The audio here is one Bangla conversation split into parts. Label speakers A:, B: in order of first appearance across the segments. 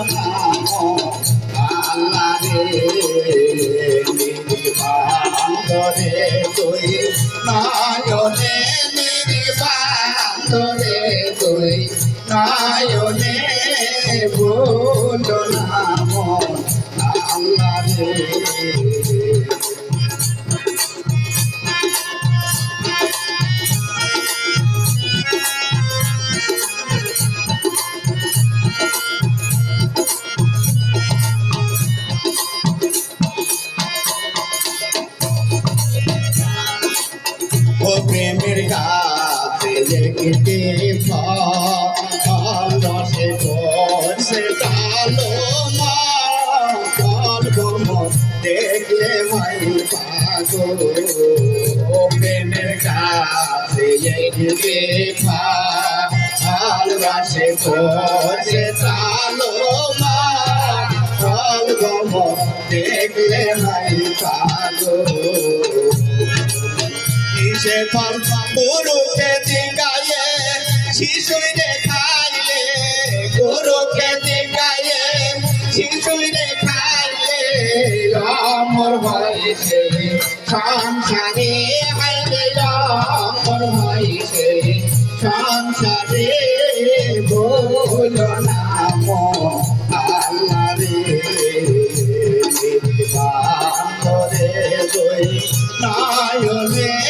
A: আল্লাহ রে তুই নয়নে নির্বান্তরে তুই নয়নে ভুল নাম আল্লাহ রে। রসে করছে কালো মাল গম দেখলে মাই পাগো ও প্রেমের গাছে লেগেতে রসে করছে কালো মাল দেখলে মাই পাগো কিসে গরুকে দিগায়ে শিশুই দেখাইলে গরুকে দিগায়ে শিশুই দেখাইলে আমার হয়েছে সংসারে হাইলে আমার হয়েছে সংসারে বল নাম আল্লাহ রে। বান্দরে গই নায়নে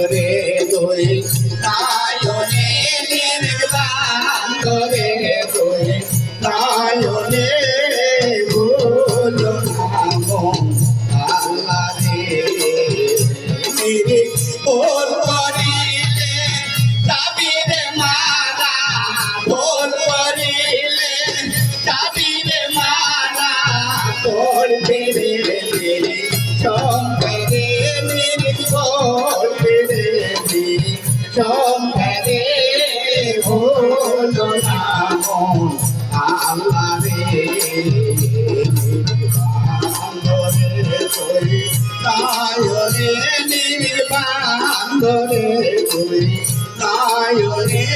A: yeah সম্পদে ভোল নাম আল্লাহ রে তায়রে নির্বান্ধরে তুই তায়রে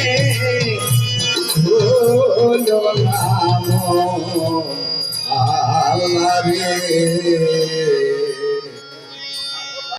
A: ভুল নাম আল্লাহ রে